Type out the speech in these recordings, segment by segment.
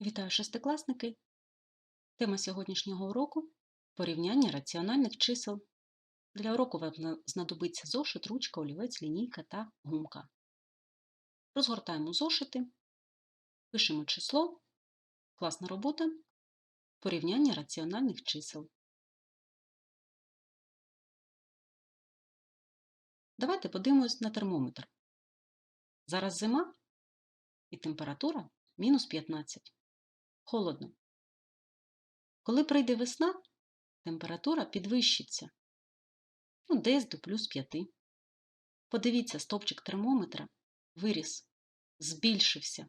Вітаю шестикласники! Тема сьогоднішнього уроку порівняння раціональних чисел. Для уроку вам знадобиться зошит, ручка, олівець, лінійка та гумка. Розгортаємо зошити, пишемо число, класна робота, порівняння раціональних чисел. Давайте подивимось на термометр. Зараз зима і температура мінус 15 холодно. Коли прийде весна, температура підвищиться ну, десь до плюс 5. Подивіться, стопчик термометра виріс, збільшився.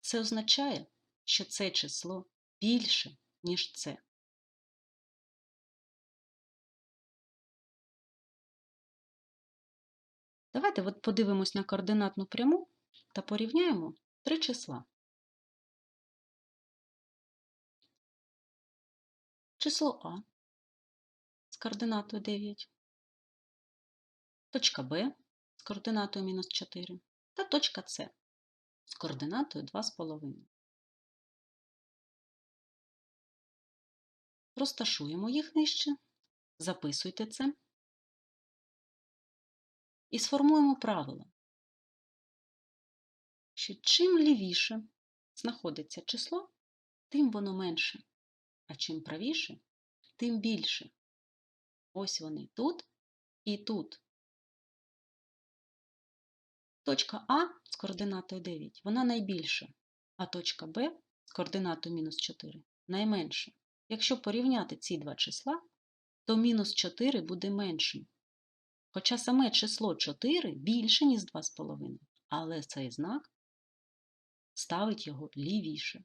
Це означає, що це число більше, ніж це. Давайте от подивимось на координатну пряму та порівняємо три числа. Число А з координатою 9, точка Б з координатою мінус 4 та точка С з координатою 2,5. Розташуємо їх нижче, записуйте це. І сформуємо правило, що чим лівіше знаходиться число, тим воно менше. А чим правіше, тим більше. Ось вони тут і тут. Точка А з координатою 9, вона найбільша, а точка Б з координатою мінус 4 найменша. Якщо порівняти ці два числа, то мінус 4 буде меншим. Хоча саме число 4 більше, ніж 2,5, але цей знак ставить його лівіше.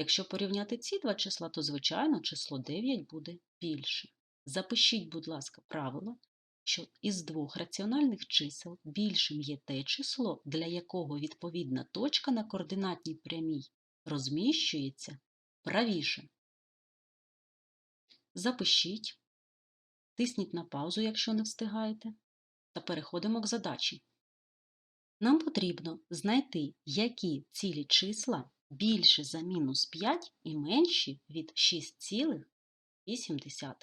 Якщо порівняти ці два числа, то, звичайно, число 9 буде більше. Запишіть, будь ласка, правило, що із двох раціональних чисел більшим є те число, для якого відповідна точка на координатній прямій розміщується правіше. Запишіть, тисніть на паузу, якщо не встигаєте, та переходимо к задачі. Нам потрібно знайти, які цілі числа більше за мінус 5 і менші від 6,8.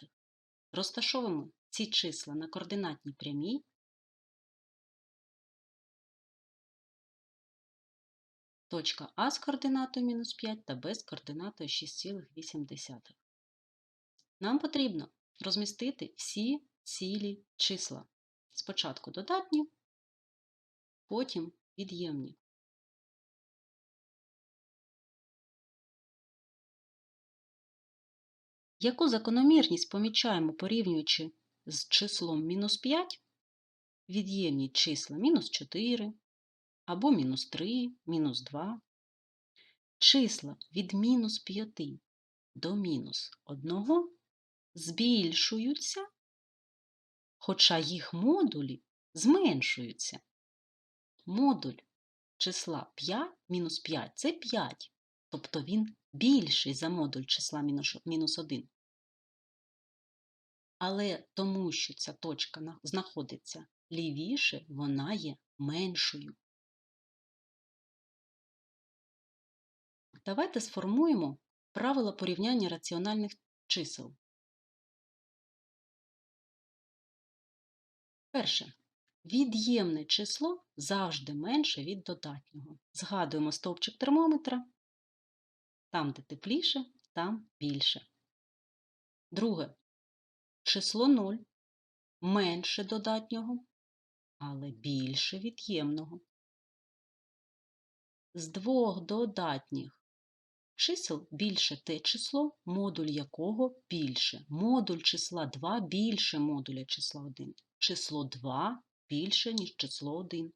Розташовуємо ці числа на координатній прямій. Точка А з координатою мінус 5 та Б з координатою 6,8. Нам потрібно розмістити всі цілі числа. Спочатку додатні, потім від'ємні. Яку закономірність помічаємо, порівнюючи з числом мінус 5, від'ємні числа мінус 4 або мінус 3, мінус 2, числа від мінус 5 до мінус 1 збільшуються, хоча їх модулі зменшуються. Модуль числа 5 мінус 5 це 5, тобто він більший за модуль числа мінус 1. Але тому, що ця точка знаходиться лівіше, вона є меншою. Давайте сформуємо правила порівняння раціональних чисел. Перше. Від'ємне число завжди менше від додатнього. Згадуємо стовпчик термометра. Там, де тепліше, там більше. Друге. Число 0 менше додатнього, але більше від'ємного. З двох додатніх чисел більше те число, модуль якого більше. Модуль числа 2 більше модуля числа 1. Число 2 більше, ніж число 1.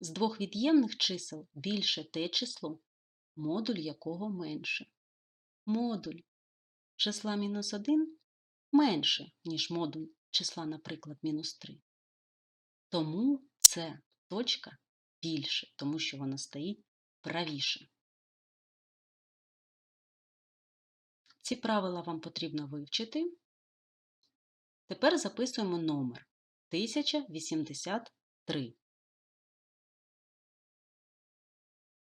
З двох від'ємних чисел більше те число, модуль якого менше. Модуль числа мінус 1 менше, ніж модуль числа, наприклад, мінус 3. Тому це точка більше, тому що вона стоїть правіше. Ці правила вам потрібно вивчити. Тепер записуємо номер 1083.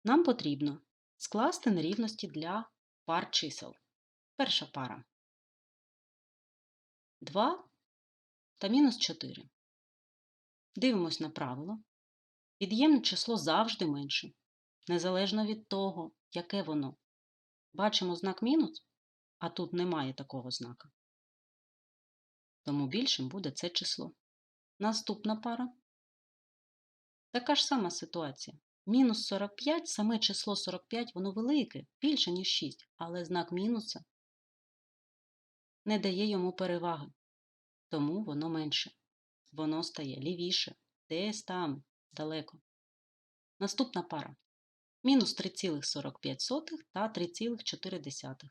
Нам потрібно скласти нерівності для пар чисел. Перша пара 2 та мінус 4. Дивимось на правило. Від'ємне число завжди менше, незалежно від того, яке воно. Бачимо знак мінус, а тут немає такого знака. Тому більшим буде це число. Наступна пара. Така ж сама ситуація. Мінус 45, саме число 45, воно велике, більше, ніж 6, але знак мінуса не дає йому переваги, тому воно менше. Воно стає лівіше, десь там, далеко. Наступна пара. Мінус 3,45 та 3,4.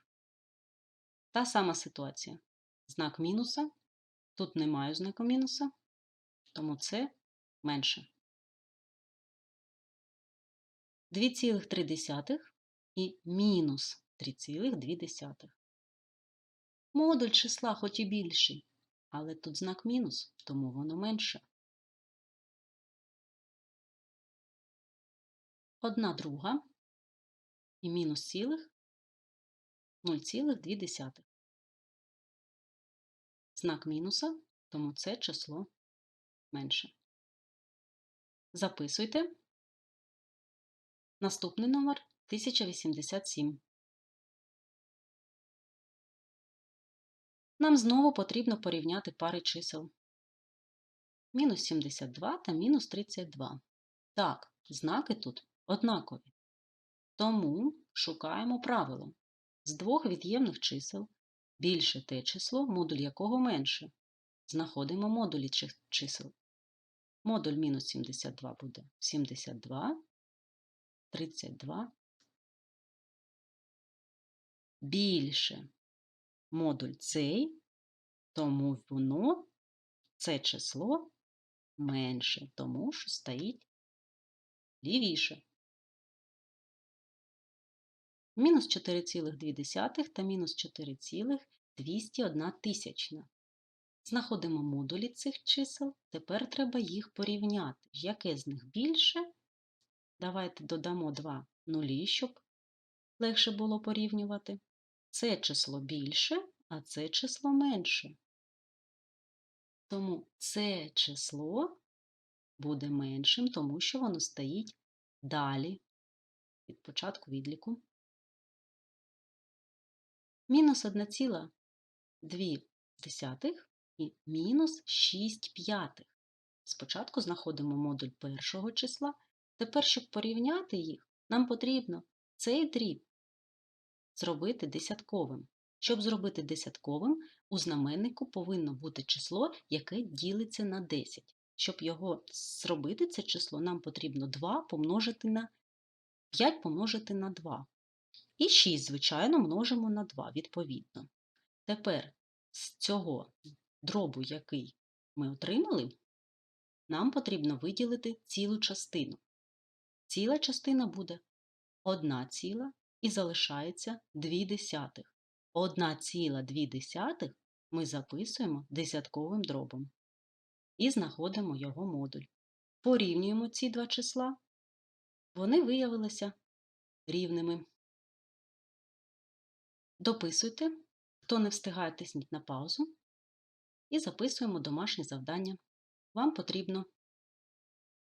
Та сама ситуація. Знак мінуса. Тут немає знаку мінуса, тому це менше. 2,3 і мінус 3,2. Модуль числа хоч і більший, але тут знак мінус, тому воно менше. Одна друга і мінус цілих 0,2. Знак мінуса, тому це число менше. Записуйте. Наступний номер 1087. Нам знову потрібно порівняти пари чисел. Мінус 72 та мінус 32. Так, знаки тут однакові. Тому шукаємо правило. З двох від'ємних чисел більше те число, модуль якого менше. Знаходимо модулі чисел. Модуль мінус 72 буде 72, 32. Більше модуль цей, тому воно, це число менше, тому що стоїть лівіше. Мінус 4,2 та мінус 4,201 тисячна. Знаходимо модулі цих чисел, тепер треба їх порівняти. Яке з них більше? Давайте додамо два нулі, щоб легше було порівнювати. Це число більше, а це число менше. Тому це число буде меншим, тому що воно стоїть далі від початку відліку. Мінус 1,2 і мінус 6 п'ятих. Спочатку знаходимо модуль першого числа. Тепер, щоб порівняти їх, нам потрібно цей дріб зробити десятковим. Щоб зробити десятковим, у знаменнику повинно бути число, яке ділиться на 10. Щоб його зробити, це число, нам потрібно 2 помножити на 5 помножити на 2. І 6, звичайно, множимо на 2, відповідно. Тепер з цього дробу, який ми отримали, нам потрібно виділити цілу частину. Ціла частина буде 1 ціла і залишається 2 десятих. 1,2 ми записуємо десятковим дробом і знаходимо його модуль. Порівнюємо ці два числа. Вони виявилися рівними. Дописуйте, хто не встигає, тисніть на паузу. І записуємо домашнє завдання. Вам потрібно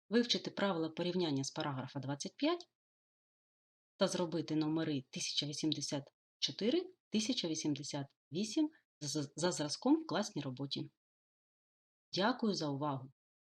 вивчити правила порівняння з параграфа 25 та зробити номери 1084, 1088 за зразком в класній роботі. Дякую за увагу!